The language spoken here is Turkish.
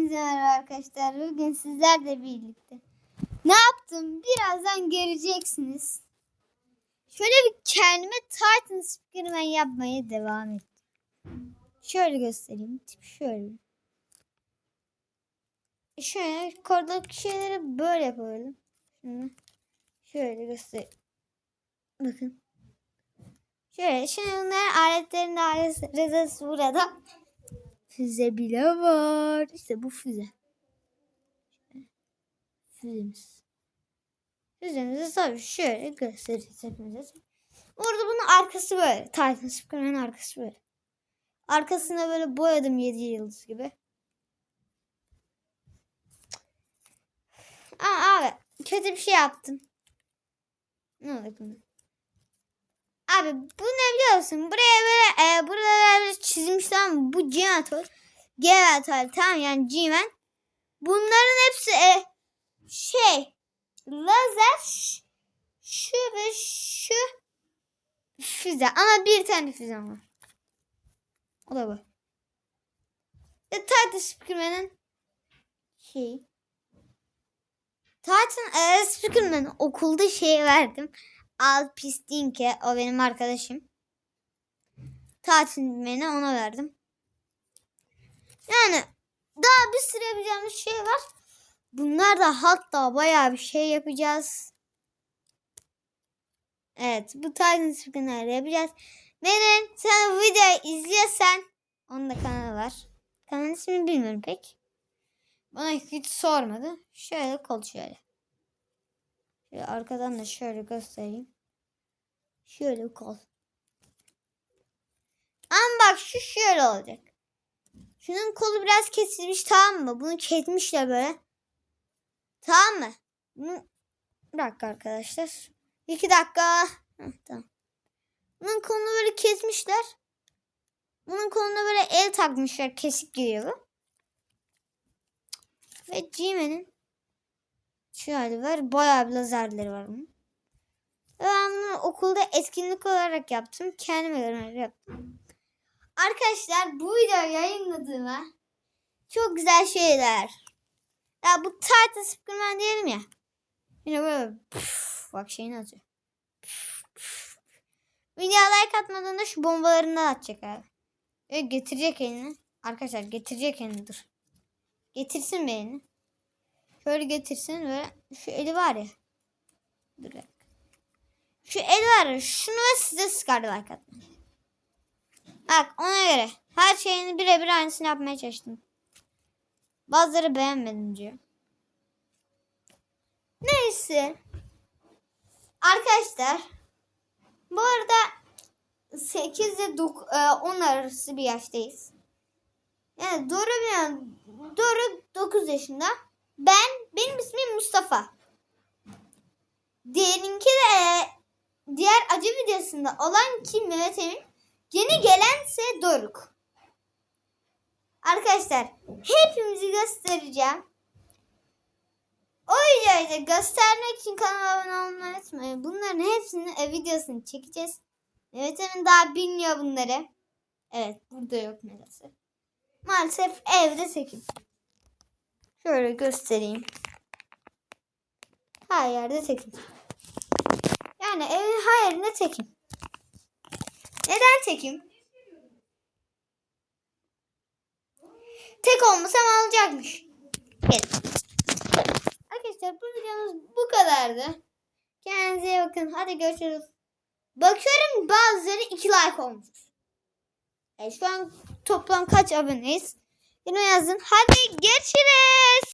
Hepinize merhaba arkadaşlar. Bugün sizlerle birlikte. Ne yaptım? Birazdan göreceksiniz. Şöyle bir kendime Titan Spiderman yapmaya devam ettim. Şöyle göstereyim. Tip şöyle. Şöyle koridaki şeyleri böyle yapalım. Şimdi şöyle göstereyim. Bakın. Şöyle şimdi bunların aletlerin arızası burada. Füze bile var. İşte bu füze. Füzemiz. Füzemizi tabii şöyle göstereceğiz hepimize. Orada bunun arkası böyle. Titan Superman'ın arkası böyle. Arkasına böyle boyadım 7 yıldız gibi. Aa abi kötü bir şey yaptım. Ne oldu? Abi bu ne biliyor musun? Buraya böyle G-Metal. G-Metal tamam yani G-Man. Bunların hepsi e, şey lazer şu ve şu füze ama bir tane füze var. O da bu. Ve Titan Speakerman'ın şey Titan e, Speakerman'ın okulda şey verdim. Alpistinke o benim arkadaşım. Tatilmeni ona verdim. Daha bir sürü yapacağımız şey var. Bunlar da hatta bayağı bir şey yapacağız. Evet bu Titan Spinner'ı yapacağız. Benim sen bu videoyu izliyorsan onun da kanalı var. Kanal ismini bilmiyorum pek. Bana hiç sormadı. Şöyle kol şöyle. Şöyle arkadan da şöyle göstereyim. Şöyle kol. Ama bak şu şöyle olacak. Şunun kolu biraz kesilmiş tamam mı? Bunu kesmişler böyle. Tamam mı? Bunu... Bir dakika arkadaşlar. İki dakika. Heh, tamam. Bunun kolunu böyle kesmişler. Bunun koluna böyle el takmışlar. Kesik bu. Ve G-Man'in şu hali var. Bayağı bir lazerleri var bunun. Ben bunu okulda etkinlik olarak yaptım. Kendime göre yaptım. Arkadaşlar bu videoyu yayınladığıma çok güzel şeyler. Ya bu Titan Superman diyelim ya. Yine böyle püf, bak şeyini atıyor. Püf, püf. Videoya like atmadığında şu bombalarından atacak abi. Ve getirecek elini. Arkadaşlar getirecek elini dur. Getirsin bir elini. Şöyle getirsin ve şu eli var ya. Dur. Şu el var ya şunu ve size sıkardı like atmayı. Bak ona göre her şeyini birebir aynısını yapmaya çalıştım. Bazıları beğenmedim diyor. Neyse. Arkadaşlar bu arada 8 ile 9, 10 arası bir yaştayız. Yani Dora bilen Dora 9 yaşında. Ben benim ismim Mustafa. Diğerinki de e, diğer acı videosunda olan kim Mehmet Emin. Yeni gelense Doruk. Arkadaşlar hepimizi göstereceğim. O videoyu göstermek için kanala abone olmayı unutmayın. Bunların hepsinin e, videosunu çekeceğiz. Mehmet Emin daha bilmiyor bunları. Evet burada yok maalesef. Maalesef evde tekim. Şöyle göstereyim. Her yerde tekim. Yani evin her yerinde tekim. Neden tekim? Tek olmasam alacakmış. Evet. Arkadaşlar bu videomuz bu kadardı. Kendinize bakın. Hadi görüşürüz. Bakıyorum bazıları 2 like olmuş. E şu an toplam kaç aboneyiz? Yine yazın. Hadi görüşürüz.